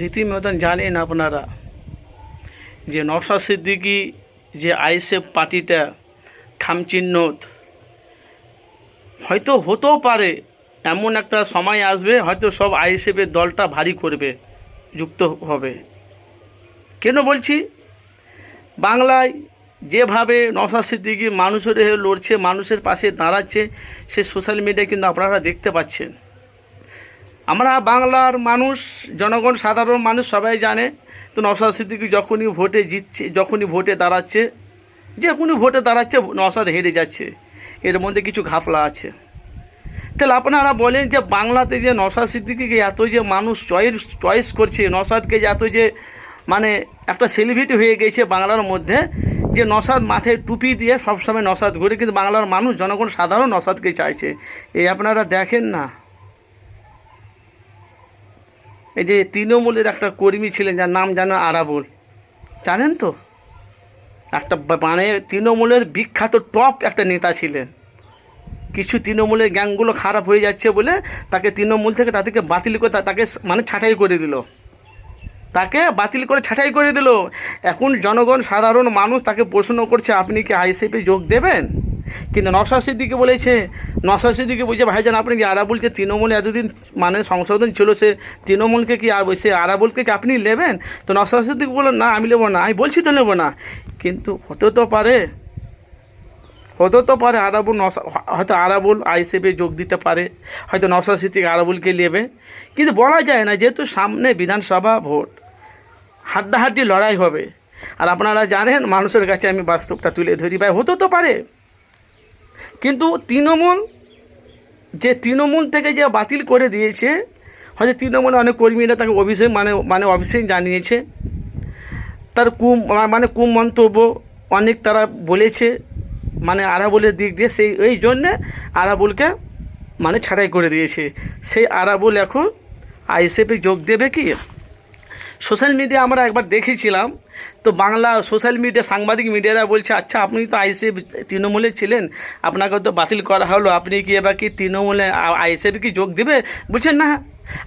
রীতিমতন জানেন আপনারা যে নওশাদ সিদ্দিকি যে আইএসএফ পার্টিটা খামচিহ্নত হয়তো হতেও পারে, এমন একটা সময় আসবে, হয়তো সব আইএসএফের দলটা ভারী করবে, যুক্ত হবে। কেন বলছি? বাংলায় যেভাবে নওশাদ সিদ্দিকি মানুষের হয়ে লড়ছে, মানুষের পাশে দাঁড়াচ্ছে, সে সোশ্যাল মিডিয়ায় কিন্তু আপনারা দেখতে পাচ্ছেন। আমরা বাংলার মানুষ, জনগণ, সাধারণ মানুষ সবাই জানে। তো নওশাদ সিদ্দিকি যখনই ভোটে জিতছে, যখনই ভোটে দাঁড়াচ্ছে, যে কোনো ভোটে দাঁড়াচ্ছে, নওশাদ হেরে যাচ্ছে। এর মধ্যে কিছু ঘাপলা আছে। তাহলে আপনারা বলেন যে বাংলাতে যে নওশাদ সিদ্দিকিকে এত যে মানুষ চয়েস চয়েস করছে, নওশাদকে যে এত যে মানে একটা সেলিব্রিটি হয়ে গেছে বাংলার মধ্যে, যে নসাদ মাথায় টুপি দিয়ে সবসময় নসাদ ঘুরে, কিন্তু বাংলার মানুষ, জনগণ, সাধারণ নসাদকে চাইছে। এই আপনারা দেখেন না। এই যে তৃণমূলের একটা কর্মী ছিলেন, যার নাম জানো আরাবুল। জানেন তো? একটা মানে তৃণমূলের বিখ্যাত টপ একটা নেতা ছিলেন। কিছু তৃণমূলের গ্যাংগুলো খারাপ হয়ে যাচ্ছে বলে তাকে তৃণমূল থেকে তাদেরকে বাতিল করে তাকে মানে ছাঁটাই করে দিল। তাকে বাতিল করে ছাঁটাই করে দিল। এখন জনগণ, সাধারণ মানুষ তাকে প্রশ্ন করছে, আপনি কি আইসিপি যোগ দেবেন? কিন্তু নশা সিদ্দিকে বলেছে নশা সিদ্দিকে বলছে ভাইজান আপনি কি আরা বলছে তৃণমূল এতদিন মানে সংশোধন ছিল, সে তৃণমূলকে কি সে আরাবুলকে কি আপনি নেবেন? তো নশা সিদ্দিক বলল, না, আমি নেব না, আমি বলছি তো নেব না। কিন্তু হতে তো পারে, হতে তো পারে আরাবুল নশা হয়তো আরাবুল আইসিপি যোগ দিতে পারে, হয়তো নশা সিদ্দিক আরাবুলকে নেবে। কিন্তু বলা যায় না, যেহেতু সামনে বিধানসভা ভোট, হাড্ডাহাড্ডি লড়াই হবে। আর আপনারা জানেন, মানুষের কাছে আমি বাস্তবটা তুলে ধরি, ভাই, হতে তো পারে। কিন্তু তৃণমূল, যে তৃণমূল থেকে যে বাতিল করে দিয়েছে, হয়তো তৃণমূলের অনেক কর্মীরা তাকে অভিষেক মানে মানে অভিষেক জানিয়েছে। তার কুম মানে কুম মন্তব্য অনেক তারা বলেছে মানে আরাবুলের দিক দিয়ে সেই, এই জন্যে আরাবুলকে মানে ছাঁটাই করে দিয়েছে। সেই আরাবুল এখন আইএসএফে যোগ দেবে কি? সোশ্যাল মিডিয়া আমরা একবার দেখেছিলাম, তো বাংলা সোশ্যাল মিডিয়া, সাংবাদিক মিডিয়ারা বলছে আচ্ছা আপনি তো আইএসএফ, তৃণমূলে ছিলেন, আপনাকে তো বাতিল করা হলো, আপনি কি এবার কি তৃণমূলে আইএসএফ কি যোগ দেবে? বলছেন না,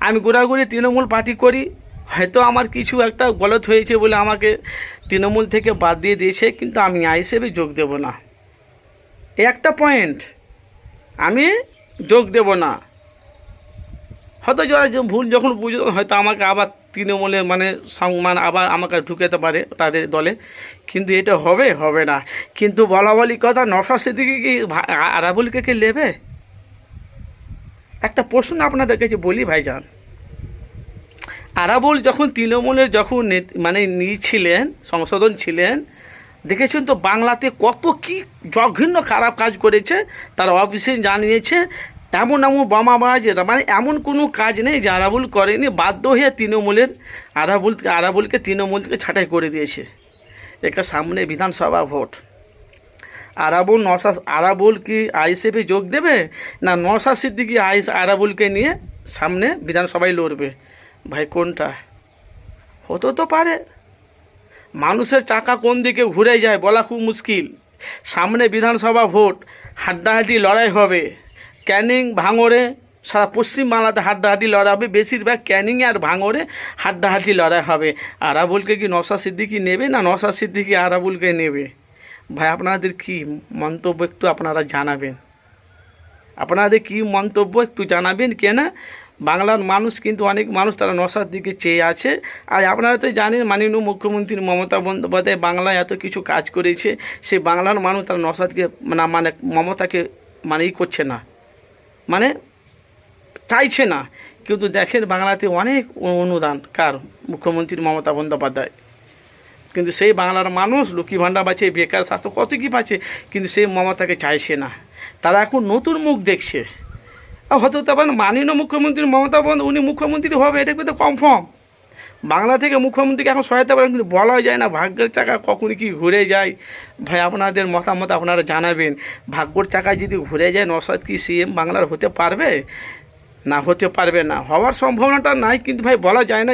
আমি ঘোরাঘুরি তৃণমূল পার্টি করি, হয়তো আমার কিছু একটা গলত হয়েছে বলে আমাকে তৃণমূল থেকে বাদ দিয়ে দিয়েছে, কিন্তু আমি আইএসএফে যোগ দেব না। একটা পয়েন্ট, আমি যোগ দেব না। হয়তো যারা ভুল যখন বুঝো হয়তো আমাকে আবার তৃণমূলে মানে সং- মানে আবার আমাকে ঢুকেতে পারে তাদের দলে। কিন্তু এটা হবে হবে না। কিন্তু বলা বলি কথা, নশা সেদিকে কি আরাবুলকে কে নেবে? একটা প্রশ্ন আপনাদের কাছে বলি, ভাইজান। আরাবুল যখন তৃণমূলের যখন মানে নিয়েছিলেন সংশোধন ছিলেন, দেখেছেন তো বাংলাতে কত কি জঘন্য খারাপ কাজ করেছে, তার অফিসে জানিয়েছে এমন এমন বোমাবাজ মানে এমন কোনো কাজ নেই যে আরাবুল করেনি, বাধ্য হয়ে তৃণমূলের আরাবুল আরাবুলকে তৃণমূল থেকে ছাঁটাই করে দিয়েছে। এটা সামনে বিধানসভা ভোট। আরাবুল নশা আরাবুল কি আইএসএফে যোগ দেবে না নশা সিদ্দিকি আইস আরাবুলকে নিয়ে সামনে বিধানসভায় লড়বে? ভাই, কোনটা? হতে তো পারে। মানুষের চাকা কোন দিকে ঘুরে যায় বলা খুব মুশকিল। সামনে বিধানসভা ভোট, হাড্ডাহাড্ডি লড়াই হবে। ক্যানিং ভাঙরে, সারা পশ্চিমবাংলাতে হাড্ডাহাড্ডি লড়াই হবে, বেশিরভাগ ক্যানিংয়ে আর ভাঙরে হাড্ডাহাড্ডি লড়াই হবে। আরাবুলকে কি নশা সিদ্দিকি নেবে না নশা সিদ্দিকি আরাবুলকে নেবে? ভাই, আপনাদের কি মন্তব্য একটু আপনারা জানাবেন? আপনাদের কি মন্তব্য একটু জানাবেন? কেন? বাংলার মানুষ কিন্তু অনেক মানুষ তারা নশার দিকে চেয়ে আছে। আর আপনারা তো জানেন, মাননীয় মুখ্যমন্ত্রী মমতা বন্দ্যোপাধ্যায় বাংলায় এত কিছু কাজ করেছে। সে বাংলার মানুষ তারা নশাদকে মানে মানে মমতাকে মানে ই করছে না। মানে চাইছে না। কিন্তু দেখেন বাংলাতে অনেক অনুদান কার মুখ্যমন্ত্রী মমতা বন্দ্যোপাধ্যায়। কিন্তু সেই বাংলার মানুষ লক্ষ্মী ভাণ্ডার পাচ্ছে বেকার স্বাস্থ্য কত কী পাচ্ছে কিন্তু সেই মমতাকে চাইছে না। তারা এখন নতুন মুখ দেখছে। হয়তো তখন মাননীয় মুখ্যমন্ত্রী মমতা বন্দ উনি মুখ্যমন্ত্রী হবে, এটা কিন্তু কনফার্ম বাংলা থেকে মুখ্যমন্ত্রীকে এখন সহায়তা পারেন, কিন্তু বলা যায় না ভাগ্যের চাকা কখন কি ঘুরে যায়। ভাই, আপনাদের মতামত আপনারা জানাবেন। ভাগ্যর চাকা যদি ঘুরে যায় নসাদ কি সিএম বাংলার হতে পারবে? না, হতে পারবে না। হওয়ার সম্ভাবনাটা নাই, কিন্তু ভাই, বলা যায় না